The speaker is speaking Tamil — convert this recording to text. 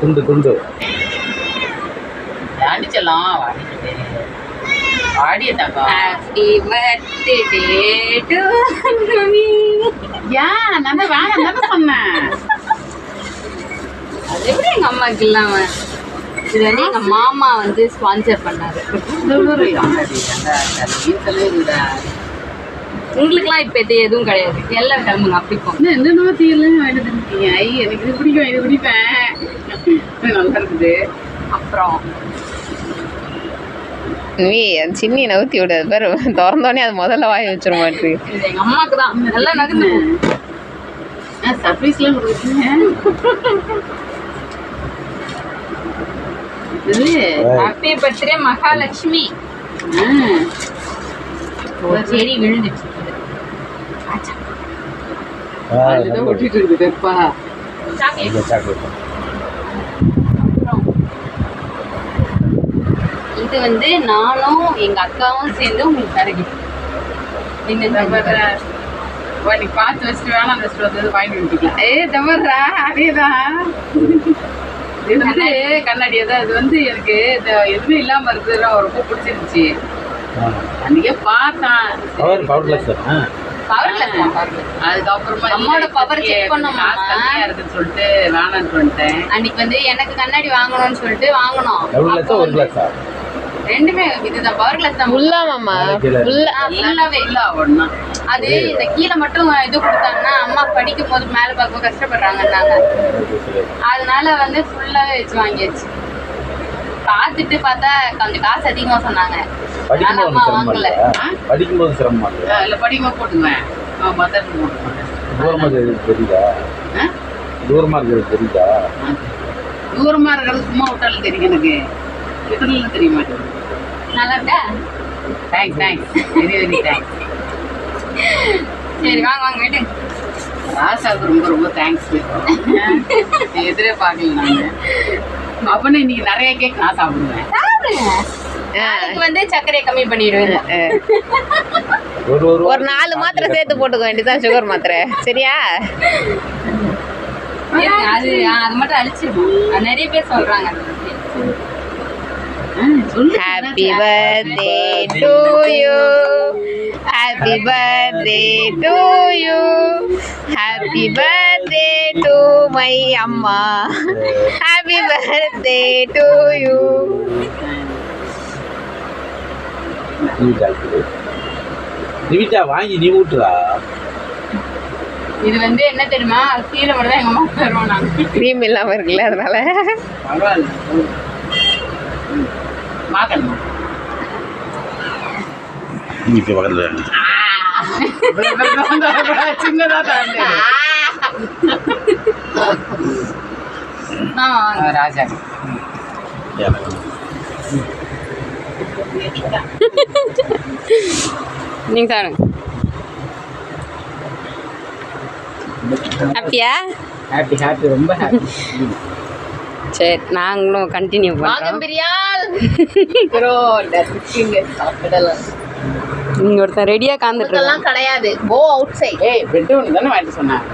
துண்டு துண்டு. அடிச்சலாம் அம்மாக்கு இல்லாம? இது வந்து எங்க மாமா வந்து ஸ்பான்சர் பண்ணாரு. உங்களுக்குலாம் இப்ப இது எதுவும் கிடையாது. எல்லாம் கிளம்புங்க அப்படி போங்க என்னென்ன தீயெல்லாம் வாங்கிட்டு இருக்கீங்க ஐ எனக்கு இது பிடிக்கும் இது பிடிப்பேன். நல்லா இருக்குது. அப்புறம்? நீ சின்னி நவுத்தி விடாது பாரு. திறந்தோடனே அது முதல்ல வாய் வச்சிட மாட்டேங்குது இது எங்க அம்மாக்கு தான். நல்லா நகர்ந்து. சர்ப்ரைஸ்லாம் கொடுக்குறீங்க. இது ஹாப்பி பர்த்டே மகாலட்சுமி. செடி விழுந்துச்சு. இது வந்து நானும் எங்க அக்காவும் சேர்ந்து உங்களுக்கு தரகிட்டு நீ பார்த்து வச்சுட்டு வேணாம் வச்சுட்டு வந்தது வாங்கிட்டு வந்துக்கலாம் ஏ தவறா அதேதான் இது வந்து கண்ணாடி தான் இது வந்து எனக்கு இந்த எதுவுமே இல்லாம இருக்கிறதுலாம் ரொம்ப பிடிச்சிருந்துச்சு. அன்னைக்கே பார்த்தேன். பவர் பவர் கிளாஸ் அதுக்கப்புறமா அம்மாவோட இல்ல, power check எனக்கு பண்ணோமா? காசு கம்மியா இருக்குன்னு சொல்லிட்டு வேணாம்னு வந்துட்டேன் அன்னைக்கு வந்து எனக்கு கண்ணாடி வாங்கணும்னு சொல்லிட்டு வாங்கணும் ஒரு ரெண்டுமே இதுதான் பவர் கிளாஸ் தான். ஃபுல்லா மாமா. ஃபுல்லா ஃபுல்லாவே இல்ல ஒண்ணா. அது இந்த கீழே மட்டும் இது கொடுத்தாங்கன்னா அம்மா படிக்கும் போது மேல பார்க்க கஷ்டப்படுறாங்கன்னாங்க. அதனால வந்து ஃபுல்லாவே வச்சு வாங்கியாச்சு. பார்த்துட்டு பார்த்தா கொஞ்சம் காசு அதிகமா சொன்னாங்க. படிக்கும்போது அம்மா சிரமமா இல்லையா படிக்கும்போது சிரமமா இல்லையா இல்ல படிக்குமா போட்டுக்குவேன். மதர் போட்டுக்குவேன் தூரமா இருக்கிறது தெரியுதா? ஆ? தூரமா இருக்கிறது தெரியுதா? தூரமா இருக்கிறது சும்மா விட்டாலும் தெரியும் எனக்கு. இதுல தெரிய மாட்டேங்குது. நல்லா இருக்கா? Thanks thanks very very thanks சரி வாங்க வாங்க வீட்டு ராசாவுக்கு ரொம்ப ரொம்ப தேங்க்ஸ் எதிரே பார்க்கல நாங்க அப்பனா இன்னைக்கு நிறைய கேக் நான் சாப்பிடுவேன். சாப்பிடுங்க. நாளைக்கு வந்து சர்க்கரையை கம்மி பண்ணிடுவேன். ஒரு ஒரு ஒரு நாலு மாத்திரை சேர்த்து போட்டுக்க வேண்டியதான் சுகர் மாத்திரை. சரியா? அது அது மட்டும் அழிச்சிருவோம் நிறைய பேர் சொல்றாங்க happy birthday to you happy birthday to you happy birthday to my அம்மா. ஹாப்பி பர்த்டே டு யூ நிவிட்டா வாங்கி நீ ஊட்டுறா. இது வந்து என்ன தெரியுமா? கீழே மட்டும் தான் எங்க அம்மா தருவோம் நாங்க க்ரீம் இல்லாம இருக்குல்ல அதனால. இப்போ பக்கத்தில் சின்னதா தான் ஆமா வாங்க ராஜா. நீங்க சாப்பிடுங்க ஹாப்பியா ஹாப்பி ஹாப்பி ரொம்ப ஹாப்பி சரி நாங்களும் கண்டினியூ பண்ணுறோம் இங்க ஒருத்தன் ரெடியா காந்துட்டு கிடையாது. கோ அவுட் சைட் ஏய் பெட் ஒன்று தானே வாங்கிட்டு சொன்னேன்.